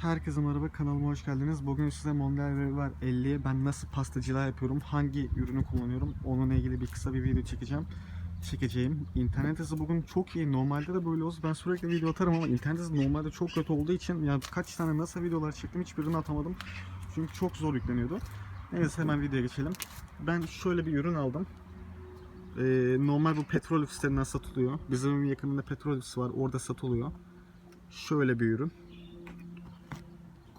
Herkese merhaba kanalıma hoş geldiniz. Bugün size Mondial River 50'ye ben nasıl pastacılığa yapıyorum, hangi ürünü kullanıyorum onunla ilgili bir kısa bir video çekeceğim. Çekeceğim. İnternet hızı bugün çok iyi. Normalde de böyle olsun. Ben sürekli video atarım ama internet hızı normalde çok kötü olduğu için yani kaç tane nasıl videolar çektim hiçbirini atamadım. Çünkü çok zor yükleniyordu. Neyse hemen videoya geçelim. Ben şöyle bir ürün aldım. Ee, normal bu petrol ofislerinde satılıyor. Bizim yakınında petrol ofisi var. Orada satılıyor. Şöyle bir ürün.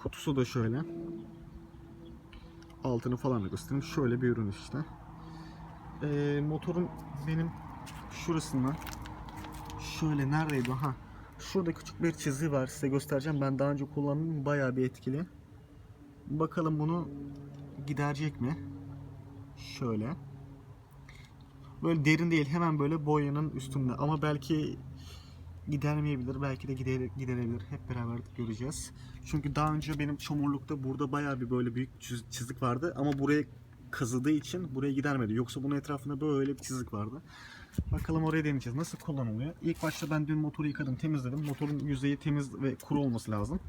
Kutusu da şöyle. Altını falan da göstereyim. Şöyle bir ürün işte. Ee, motorun benim şurasından şöyle neredeydi? Ha şurada küçük bir çizgi var. Size göstereceğim. Ben daha önce kullandım. Bayağı bir etkili. Bakalım bunu giderecek mi? Şöyle. Böyle derin değil. Hemen böyle boyanın üstünde. Ama belki gidermeyebilir belki de gider, giderebilir hep beraber göreceğiz çünkü daha önce benim çamurlukta burada bayağı bir böyle büyük çiz- çizik vardı ama buraya kazıdığı için buraya gidermedi. Yoksa bunun etrafında böyle bir çizik vardı. Bakalım oraya deneyeceğiz. Nasıl kullanılıyor? İlk başta ben dün motoru yıkadım, temizledim. Motorun yüzeyi temiz ve kuru olması lazım.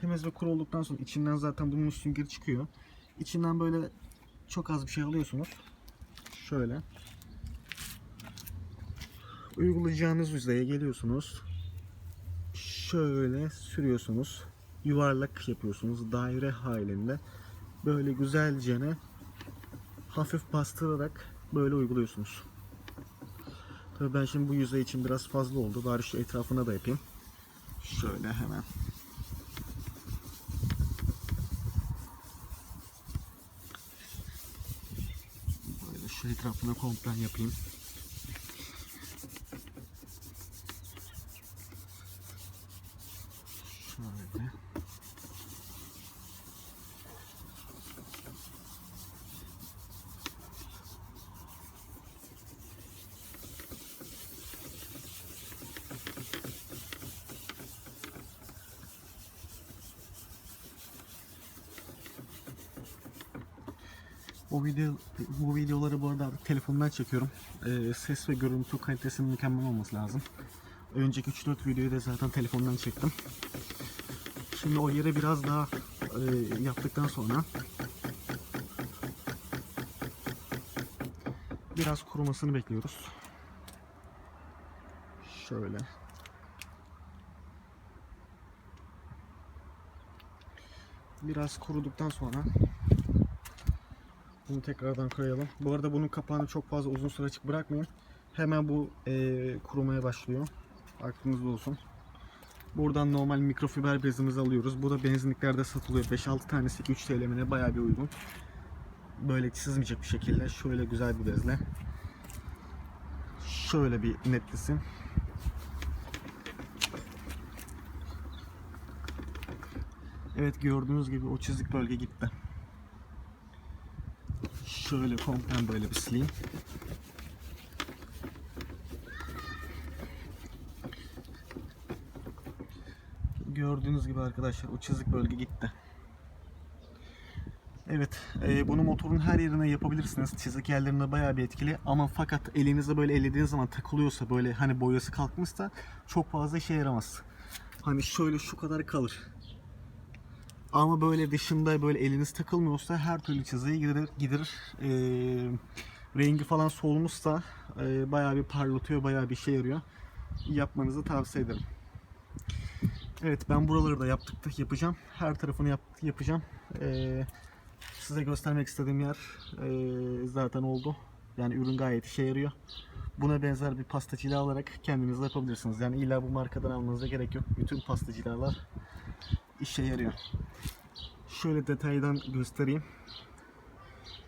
Temiz ve kuru olduktan sonra içinden zaten bunun süngeri çıkıyor. İçinden böyle çok az bir şey alıyorsunuz. Şöyle. Uygulayacağınız yüzeye geliyorsunuz. Şöyle sürüyorsunuz. Yuvarlak yapıyorsunuz daire halinde. Böyle güzelce hafif bastırarak böyle uyguluyorsunuz. Tabii ben şimdi bu yüzey için biraz fazla oldu. Bari şu etrafına da yapayım. Şöyle hemen. Böyle şu etrafına komple yapayım. Şöyle. Bu video bu videoları bu arada telefondan çekiyorum. Ee, ses ve görüntü kalitesinin mükemmel olması lazım. Önceki 3-4 videoyu da zaten telefondan çektim. Şimdi o yere biraz daha e, yaptıktan sonra biraz kurumasını bekliyoruz. Şöyle. Biraz kuruduktan sonra bunu tekrardan koyalım. Bu arada bunun kapağını çok fazla uzun süre açık bırakmayın. Hemen bu eee, kurumaya başlıyor. Aklınızda olsun. Buradan normal mikrofiber bezimizi alıyoruz. Bu da benzinliklerde satılıyor. 5-6 tanesi 3 TL mi ne bayağı bir uygun. Böyle çizmeyecek bir şekilde şöyle güzel bir bezle. Şöyle bir netlesin. Evet gördüğünüz gibi o çizik bölge gitti. Şöyle komple böyle bir sileyim. Gördüğünüz gibi arkadaşlar o çizik bölge gitti. Evet, e, bunu motorun her yerine yapabilirsiniz. Çizik yerlerinde bayağı bir etkili ama fakat elinizde böyle ellediğiniz zaman takılıyorsa böyle hani boyası kalkmışsa çok fazla işe yaramaz. Hani şöyle şu kadar kalır. Ama böyle dışında böyle eliniz takılmıyorsa her türlü çiziyi giderir. giderir. Ee, rengi falan solmuşsa e, bayağı bir parlatıyor, bayağı bir işe yarıyor. Yapmanızı tavsiye ederim. Evet ben buraları da yaptık yapacağım. Her tarafını yap, yapacağım. Ee, size göstermek istediğim yer e, zaten oldu. Yani ürün gayet işe yarıyor. Buna benzer bir pastacılığı alarak kendiniz yapabilirsiniz. Yani illa bu markadan almanıza gerek yok. Bütün pastacılarlar işe yarıyor. Şöyle detaydan göstereyim.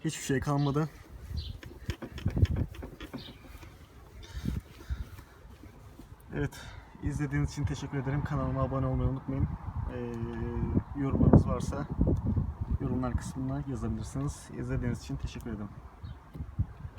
Hiçbir şey kalmadı. Evet, izlediğiniz için teşekkür ederim. Kanalıma abone olmayı unutmayın. Ee, yorumlarınız varsa yorumlar kısmına yazabilirsiniz. İzlediğiniz için teşekkür ederim.